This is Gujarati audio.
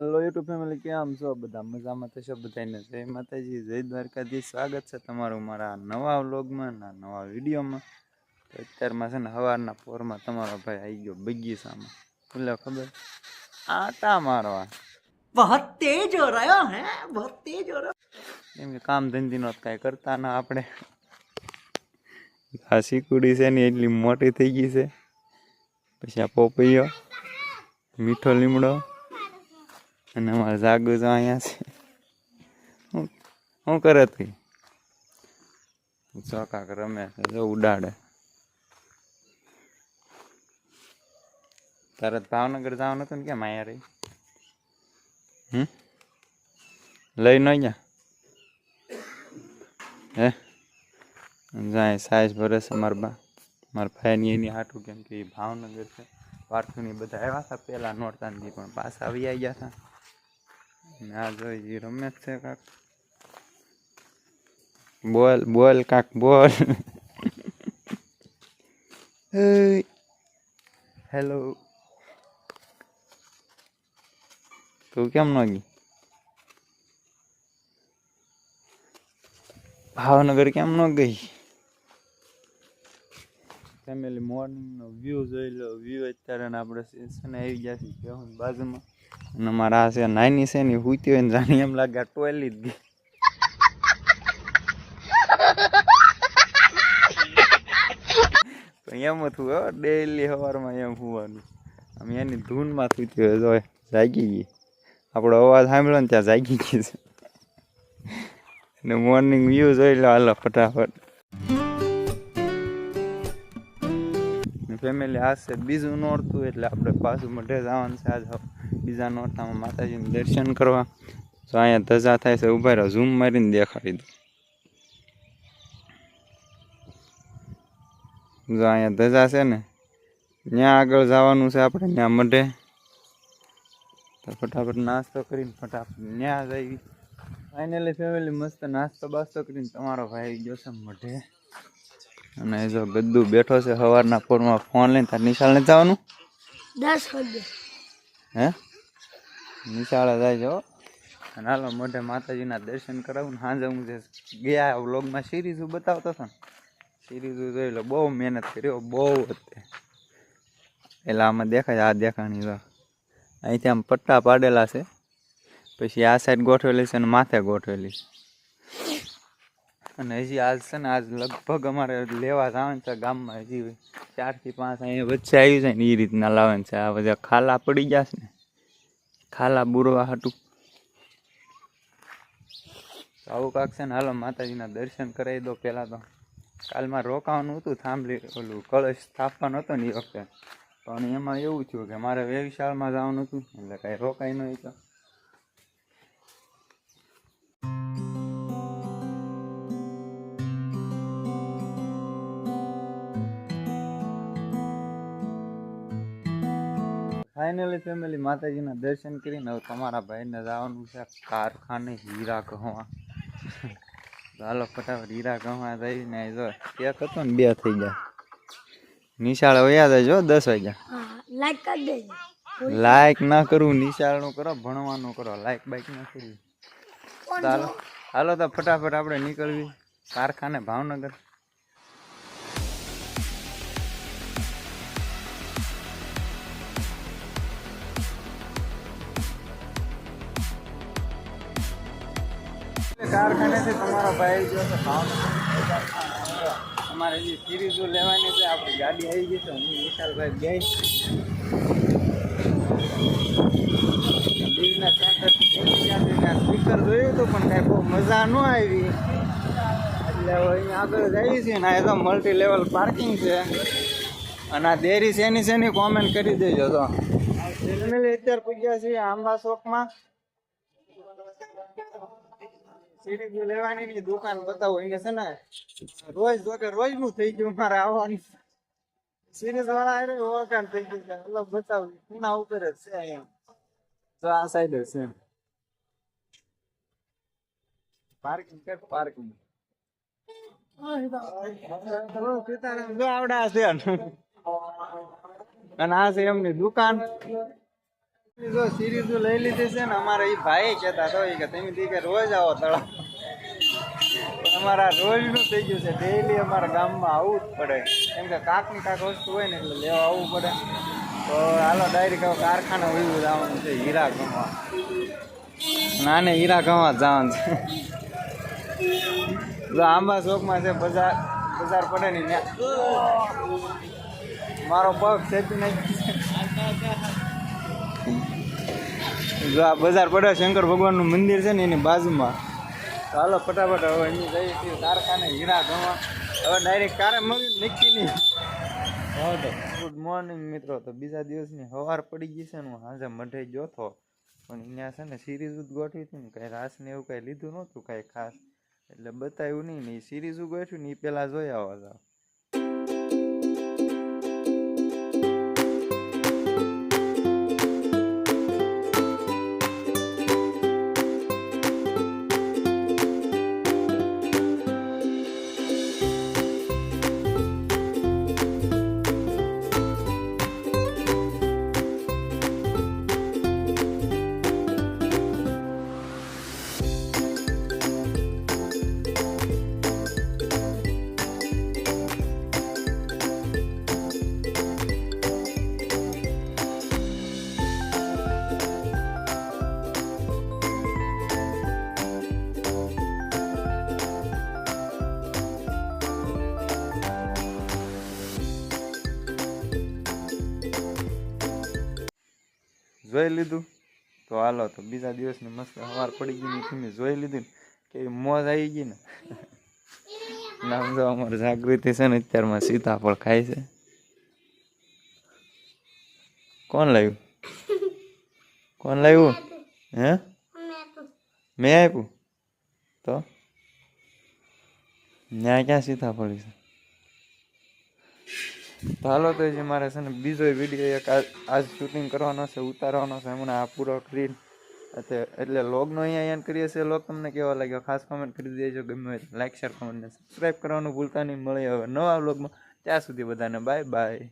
હેલો યુટ્યુબ ફેમિલી કેમ છો? બધા મજામાં થશો બધાને જય માતાજી જય દ્વારકાધીશ. સ્વાગત છે તમારું મારા નવા વ્લોગમાં ના નવા વિડીયોમાં. તો અત્યારમાં છે ને સવારના પોરમાં તમારો ભાઈ આવી ગયો બગીચામાં. બોલે ખબર? આટા મારવા. બહુત તેજ હો રહ્યો હે બહુત એમ કે કામ ધંધીનો કાંઈ કરતા ના આપણે. આ શીકુડી છે ને એટલી મોટી થઈ ગઈ છે. પછી આ પોપૈયો મીઠો લીમડો. અને અમારે જાગુ તો અહીંયા છે શું કરે તું? ચોકાક રમે છે, જો ઉડાડે. તરત ભાવનગર જવાનું હતું ને કેમ અહીંયા રહી? હમ? લઈ ન ગયા હે? જાય, સાઈઝ ભરે છે મારા બા. મારા ભાઈની એની હાટું કેમ કે એ ભાવનગર છે. વાર્થુની બધા આવ્યા હતા, પહેલાં નોરતાનથી પણ પાછા આવી ગયા હતા. આ જોઈ રમે છે કાક. બોલ બોલ કાક બોલ. હેલો તું કેમ ન ગઈ? ભાવનગર કેમ ન ગઈ? ફેમિલી મોર્નિંગનો વ્યૂ જોઈ લો. વ્યૂ અત્યારે આપણે છે આવી ગયા છીએ કેવું બાજુમાં. અને મારા આ છે નાની છે ને હુતી હોય ને જાણી એમ લાગે ટોયલી જ ગઈ. એમ હતું હો ડેઈલી સવારમાં એમ હોવાનું. આમ એની ધૂનમાં સૂતી હોય તો જાગી ગઈ. આપણો અવાજ સાંભળ્યો ને ત્યાં જાગી ગઈ છે. અને મોર્નિંગ વ્યૂ જોઈ લો હાલો, ફટાફટ. ફેમિલી આ છે બીજું નોરતું એટલે આપણે પાછું મઢે જવાનું છે આજ. બીજા નોરતામાં માતાજીનું દર્શન કરવા. તો અહીંયા ધજા થાય છે, ઊભા રહ્યો ઝૂમ મારીને દેખાડી દઉં જો અહીંયા ધજા છે ને ત્યાં આગળ જવાનું છે આપણે ત્યાં મઢે. તો ફટાફટ નાસ્તો કરીને ફટાફટ ત્યાં જઈ ફાઇનલી ફેમિલી મસ્ત નાસ્તો બાસ્તો કરીને તમારો ભાઈ ગયો છે મઢે. અને જો ગદ્દુ બેઠો છે સવારના પોરમાં ફોન લઈને તાર નિશાળને જવાનું? દસ વાગે. હે? નિશાળે જાય જો અને હાલો મોઢે માતાજીના દર્શન કરાવું ને સાંજે હું જે ગયા વ્લોગમાં સિરીઝ બતાવતો હતો ને સિરીઝ જોઈ લો બહુ મહેનત કર્યો બહુ એટલે આમાં દેખાય આ દેખાણી તો અહીંથી આમ પટ્ટા પાડેલા છે. પછી આ સાઈડ ગોઠવેલી છે અને માથે ગોઠવેલી છે. અને હજી આજ છે ને, આજ લગભગ અમારે લેવા જવાનું છે ગામમાં. હજી ચારથી પાંચ અહીંયા વચ્ચે આવી જાય ને એ રીતના લાવવાનું છે. આ બધા ખાલા પડી ગયા છે ને. ખાલા બુરવા હતું આવું કાંક છે ને, હાલો માતાજીના દર્શન કરાવી દો પહેલાં તો. કાલમાં રોકાવાનું હતું, થાંભલી, ઓલું કળશ સ્થાપવાનું હતો ને એ વખતે. પણ એમાં એવું થયું કે મારે વેવિશાળમાં જવાનું હતું, એટલે કાંઈ રોકાઈ નહીં તો ફાઇનલી ફેમિલી માતાજીના દર્શન કરીને હવે તમારા ભાઈને જવાનું છે કારખાને હીરા કહવા ચાલો ફટાફટ હીરા કહવા જઈને જો એક હતો ને બે થઈ ગયા. નિશાળ વયા જાય જો દસ વાગ્યા. લાઈક કરી દેજો. લાઈક ના કરવું નિશાળનું કરો ભણવાનું કરો. લાઈક બાઈક ના કરવી ચાલો. હાલો તો ફટાફટ આપણે નીકળવી. કારખાને ભાવનગર. કારખાનેથી તમારો ભાઈ જો છે અમારે જે સિરીઝો લેવાની છે, આપણી ગાડી આવી ગઈ છે, હું વિશાલભાઈ ગઈ બીજના સ્પીકર જોયું હતું, પણ કાંઈ બહુ મજા ન આવી. એટલે હવે અહીંયા આગળ જઈએ છીએ ને, આ તો મલ્ટી લેવલ પાર્કિંગ છે. અને આ દેરી શેની શેની કોમેન્ટ કરી દેજો તો. અત્યારે પૂગ્યા છીએ આંબા ચોકમાં. સિરીઝ લેવાની આ સાઈડ છે. પાર્કિંગ કર પાર્કિંગ સીતારામ, જો આવડા છે. અને આ છે એમની દુકાન. જો સિરીઝ લઈ લીધી છે ને, અમારા એ ભાઈ કહેતા તો કે તમે દી રોજ આવો તળાવ. અમારા રોજનું થઈ ગયું છે ડેઈલી અમારા ગામમાં આવવું જ પડે. કેમ કે કાકની કાંક વસ્તુ હોય ને એટલે લેવા આવવું પડે. તો હાલો ડાયરેક્ટ હવે કારખાના ઉયું જવાનું છે, હીરા ગમવા નાને હીરા ગમવા જવાનું છે. આંબા ચોકમાં છે, બજાર બજાર પડે ને મારો પગ ખેતી નાખી જો આ બજાર પડે, શંકર ભગવાનનું મંદિર છે ને એની બાજુમાં. તો હાલો, ફટાફટ હવે અહીં જઈએ છીએ કારખાને, હીરા ધોવા. હવે ડાયરેક્ટ કારે મળી નક્કી નહીં ગુડ મોર્નિંગ મિત્રો. તો બીજા દિવસની સવાર પડી ગઈ છે ને, હું હાજે મઢે હતો. પણ અહીંયા છે ને સિરીઝ જ ગોઠવી હતી ને, કાંઈ રાસ ને એવું કાંઈ લીધું નહોતું, કાંઈ ખાસ. એટલે બતાવ્યું નહીં ને, એ સિરીઝ ગોઠવ્યું ને, એ પહેલાં જોઈ આવવા જાવ જોઈ લીધું. તો હાલો, તો બીજા દિવસની મસ્ત સવાર પડી ગઈ તમે જોઈ લીધું ને, કેવી મોજ આવી ગઈ ને. નામ જો અમારી જાગૃતિ છે ને, અત્યારમાં સીતાફળ ખાય છે. કોણ લાવ્યું? કોણ લાવ્યું? હે? મેં આપ્યું. તો? ત્યાં ક્યાં સીતાફળ છે? તો હાલો તો જે મારે છે ને બીજો વીડિયો એક આજ શૂટિંગ કરવાનો છે, ઉતારવાનો છે હમણાં આ પૂરો કરીને એટલે લોગનો અહીંયા એન્ડ કરીએ છીએ. લોગ તમને કેવો લાગ્યો? ખાસ કોમેન્ટ કરી દેજો ગમે લાઈક શેર કોમેન્ટને સબસ્ક્રાઈબ કરવાનું ભૂલતા નહીં. મળે હવે નવા વ્લોગમાં ત્યાં સુધી બધાને બાય બાય